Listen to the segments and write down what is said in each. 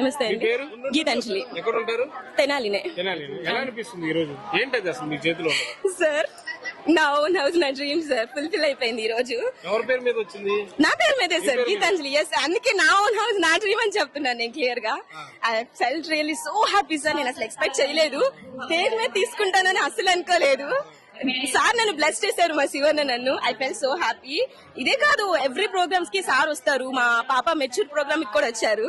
నమస్తే అండి. గీతాంజలి. ఎక్కడ ఉంటారు తెనాలినే. ఎలా అనిపిస్తుంది ఈ రోజు? ఏంటది అసలు మీ చేతిలో? సార్ నా ఓన్ హౌస్ నా డ్రీమ్ సార్. ఫుల్ఫిల్ అయిపోయింది ఈ రోజు. ఎవరి పేరు మీద వచ్చింది? నా పేరు మీదే సార్. గీతాంజలి. ఎస్ అందుకే నా ఓన్ హౌస్ నా డ్రీమ్ అని చెప్తున్నాను నేను క్లియర్గా I felt really so happy sir. నేను అసలు ఎక్స్పెక్ట్ చేయలేదు. పేరు మీద తీసుకుంటానని అసలు అనుకోలేదు. సార్ నన్ను బ్లెస్ చేశారు మా శివన్న నన్ను. I fell so happy. ఇదే కాదు ఎవ్రీ ప్రోగ్రామ్స్కి సార్ వస్తారు. మా పాప మెచ్యూర్ ప్రోగ్రామ్కి కూడా వచ్చారు.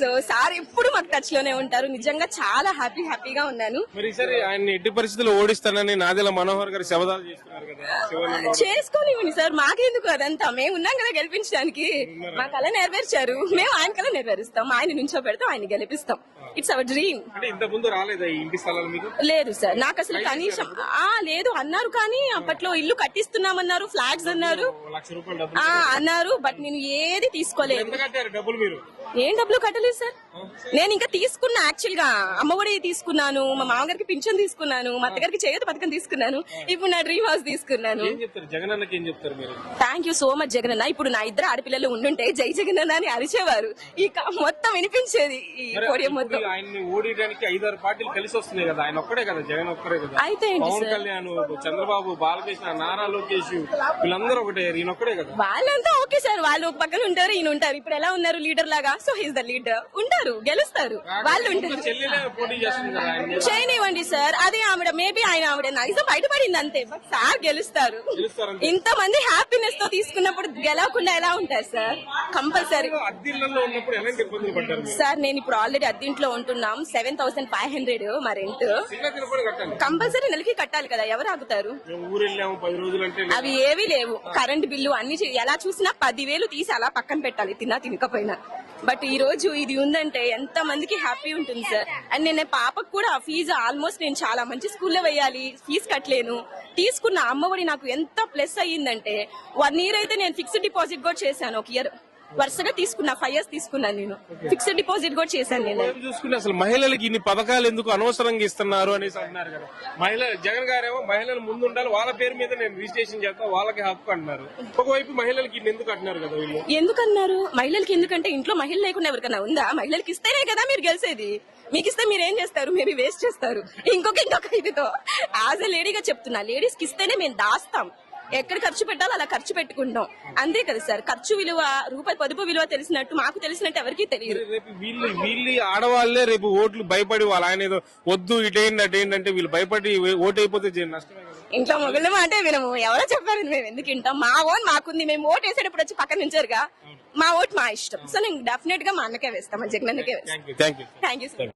సో సార్ ఎప్పుడు మాకు టచ్లోనే ఉంటారు. నిజంగా చాలా హ్యాపీ హ్యాపీగా ఉన్నాను. మరి ఈసారి ఆయన ఎట్టి పరిస్థితుల్లో ఓడిస్తానని నాదెల మనోహర్ గారు శబదాలు చేస్తున్నారు కదా శివన్ చేసుకోనివ్వండి సార్ మాకెందుకు అదంతా? మేము ఉన్నాం కదా గెలిపించడానికి. మా కళ నెరవేర్చారు. మేము ఆయన కళ నెరవేరుస్తాం. ఆయన నుంచో పెడతాం ఆయన గెలిపిస్తాం. ఇట్స్ అవర్ డ్రీమ్ అంటే ఇంత ముందు రాలేదా ఈ ఇంటి స్థలాలు మీకు? లేదు సార్. నాకు అసలు కనీసం ఆ లేదు అన్నారు కానీ అప్పట్లో ఇల్లు కట్టిస్తున్నామన్నారు ఫ్లాట్స్ అన్నారు. అన్నారు బట్ నేను ఏది తీసుకోలేదు. డబ్బులు మీరు? ఏం డబ్బులు కట్టలేదు సార్. నేను ఇంకా తీసుకున్నా యాక్చువల్గా. అమ్మఒడి తీసుకున్నాను మా మామగారికి పింఛన్ తీసుకున్నాను మా అత్తగారికి చేయత పథకం తీసుకున్నాను ఇప్పుడు నా డ్రీమ్ హౌస్ తీసుకున్నాను. Jagan thank you so much Jagananna ఇప్పుడు నా ఇద్దరు ఆడపిల్లలు ఉండుంటే జై జగనన్న అని అరిచేవారు. ఈ మొత్తం వినిపించేది ఈ పోడియం మొత్తం. ఆయన్ని ఓడియడానికి ఐదారు పార్టీలు కలిసి వస్తున్నాయి కదా. ఆయన ఒక్కడే కదా జగన్ ఒక్కడే కదా. అయితే పవన్ కళ్యాణ్ చంద్రబాబు బాలకృష్ణ నారా లోకేష్ వీళ్ళందరూ ఒకటే ఈయన ఒక్కడే కదా. వాళ్ళంతా ఓకే సార్. వాళ్ళు ఒక పక్కన ఉంటారు ఈయన ఉంటారు. ఇప్పుడు ఎలా ఉన్నారు లీడర్ లాగా? సో హీస్ ద లీడర్ ఉంటారు గెలుస్తారు. వాళ్ళు ఉంటారు. చేయనివ్వండి సార్. అదే ఆవిడ మేబీ ఆయన ఆవిడ. నైజం బయటపడింది అంతే. బట్ సార్ గెలుస్తారు. ఇంత మంది హ్యాపీనెస్తో తీసుకున్నప్పుడు గెలవకుండా ఎలా ఉంటారు సార్? కంపల్సరీ. సార్ నేను ఇప్పుడు ఆల్రెడీ అద్దీంట్లో ఉంటున్నాం. సెవెన్ థౌసండ్ ఫైవ్ హండ్రెడ్ మా రెంట్ కంపల్సరీ నెలకి కట్టాలి కదా. ఎవరు ఆగుతారు? అవి ఏవి లేవు. కరెంట్ బిల్లు అన్ని ఎలా చూసినా పదివేలు తీసి అలా పక్కన పెట్టాలి. తిన్నా తినకపోయినా. బట్ ఈ రోజు ఇది ఉందంటే ఎంత మందికి హ్యాపీ ఉంటుంది సార్. అండ్ నేను పాపకు కూడా ఆ ఫీజు ఆల్మోస్ట్ నేను చాలా మంచి స్కూల్లో వేయాలి ఫీజు కట్టలేను. తీసుకున్న అమ్మఒడి నాకు ఎంత ప్లస్ అయ్యిందంటే వన్ ఇయర్ అయితే నేను ఫిక్స్డ్ డిపాజిట్ కూడా చేశాను ఒక ఇయర్. వరుసగా తీసుకున్నా ఫైవ్ ఇయర్స్ తీసుకున్నాను నేను. ఫిక్స్డ్ డిపాజిట్ కూడా చేశాను నేను. చూసుకుంటే అసలు మహిళలకి ఇన్ని పథకాలు ఎందుకు అనవసరంగా ఇస్తున్నారు అనేసి అంటున్నారు కదా. మహిళ జగన్ గారేమో మహిళలు ముందు ఉండాలి వాళ్ళ పేరు మీద నేను రిజిస్ట్రేషన్ చేస్తా వాళ్ళకి హక్కు అంటున్నారు. ఒకవైపు మహిళలకి ఇన్ని ఎందుకు అంటున్నారు కదా వీళ్ళు? ఎందుకన్నారు? మహిళలకి ఎందుకంటే ఇంట్లో మహిళ లేకుండా ఎవరికైనా ఉందా? మహిళలకి ఇస్తేనే కదా మీరు గెలిచేది. మీకు ఇస్తే మీరు ఏం చేస్తారు? మేబీ వేస్ట్ చేస్తారు. ఇంకొక ఇంకొక ఇదితో. యాజ్ ఎ లేడీగా చెప్తున్నా లేడీస్కి ఇస్తేనే మేము దాస్తాం. ఎక్కడ ఖర్చు పెట్టాలో అలా ఖర్చు పెట్టుకుంటాం. అంతే కదా సార్. ఖర్చు విలువ రూపాయి పొదుపు విలువ తెలిసినట్టు మాకు తెలిసినట్టు ఎవరికీ తెలియదు. రేపు వీళ్ళు వీళ్ళు ఆడవాళ్ళే రేపు ఓట్లు భయపడి వాళ్ళు ఆయన ఏదో వద్దు ఇటేంటి అటేంటి అంటే వీళ్ళు భయపడి ఓటు అయిపోతే నష్టమే ఇంట్లో మొగుళ్ళ మాటే వినము. ఎవరో చెప్పారు మేము ఎందుకు వింటాం? మా ఓన్ మాకుంది. మేము ఓట్ వేసేటప్పుడు వచ్చి పక్కన నుంచారుగా మా ఓట్ మా ఇష్టం. సో నేను డెఫినెట్గా మా అన్నకే వేస్తాం. మా వేస్తాం. You thank you thank you sir